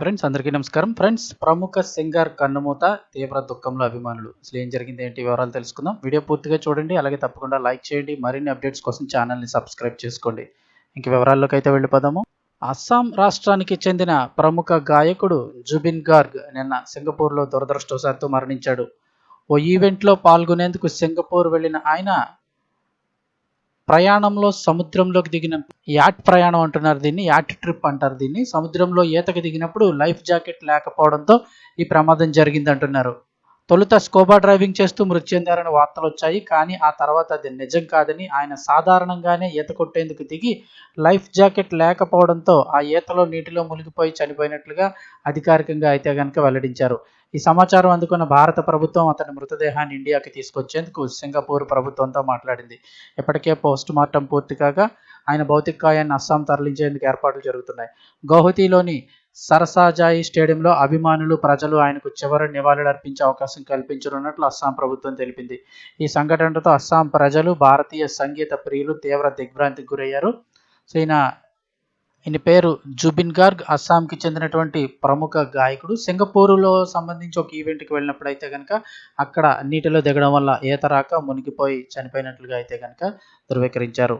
Friends అందరికీ నమస్కారం. Friends ప్రముఖ సింగర్ కన్నుమూత తీవ్ర దుఃఖంలో అభిమానులు. అసలు ఏం జరిగింది ఏంటి వివరాలు తెలుసుకుందాం. వీడియో పూర్తిగా చూడండి అలాగే తప్పకుండా లైక్ చేయండి మరిన్ని అప్డేట్స్ కోసం ఛానల్ని సబ్స్క్రైబ్ చేసుకోండి. ఇంక వివరాల్లోకి అయితే వెళ్ళిపోదాము. అస్సాం రాష్ట్రానికి చెందిన ప్రముఖ గాయకుడు జుబిన్ గార్గ్ నిన్న సింగపూర్లో దురదృష్టవశాత్తు మరణించాడు. ఓ ఈవెంట్లో పాల్గొనేందుకు సింగపూర్ వెళ్ళిన ఆయన ప్రయాణంలో సముద్రంలోకి దిగిన యాట్ ప్రయాణం అంటున్నారు దీన్ని యాట్ ట్రిప్ అంటారు దీన్ని. సముద్రంలో ఈతకి దిగినప్పుడు లైఫ్ జాకెట్ లేకపోవడంతో ఈ ప్రమాదం జరిగింది అంటున్నారు తొలుత స్కోబా డ్రైవింగ్ చేస్తూ మృతి చెందారని వార్తలు వచ్చాయి. కానీ ఆ తర్వాత అది నిజం కాదని ఆయన సాధారణంగానే ఈత కొట్టేందుకు దిగి లైఫ్ జాకెట్ లేకపోవడంతో ఆ ఈతలో నీటిలో మునిగిపోయి చనిపోయినట్లుగా అధికారికంగా అయితే కనుక వెల్లడించారు. ఈ సమాచారం అందుకున్న భారత ప్రభుత్వం అతని మృతదేహాన్ని ఇండియాకి తీసుకొచ్చేందుకు సింగపూర్ ప్రభుత్వంతో మాట్లాడింది. ఇప్పటికే పోస్ట్ మార్టం పూర్తి కాగా ఆయన భౌతిక కాయాన్ని అస్సాం తరలించేందుకు ఏర్పాట్లు జరుగుతున్నాయి. గౌహతిలోని సరసాజాయి స్టేడియంలో అభిమానులు ప్రజలు ఆయనకు చివరి నివాళులు అర్పించే అవకాశం కల్పించనున్నట్లు అస్సాం ప్రభుత్వం తెలిపింది. ఈ సంఘటనతో అస్సాం ప్రజలు భారతీయ సంగీత ప్రియులు తీవ్ర దిగ్భ్రాంతికి గురయ్యారు. సో ఈయన ఈయన పేరు జుబిన్ గార్గ్. అస్సాంకి చెందినటువంటి ప్రముఖ గాయకుడు. సింగపూరులో సంబంధించి ఒక ఈవెంట్కి వెళ్ళినప్పుడు అయితే కనుక అక్కడ నీటిలో దిగడం వల్ల ఈత రాక మునిగిపోయి చనిపోయినట్లుగా అయితే కనుక ధృవీకరించారు.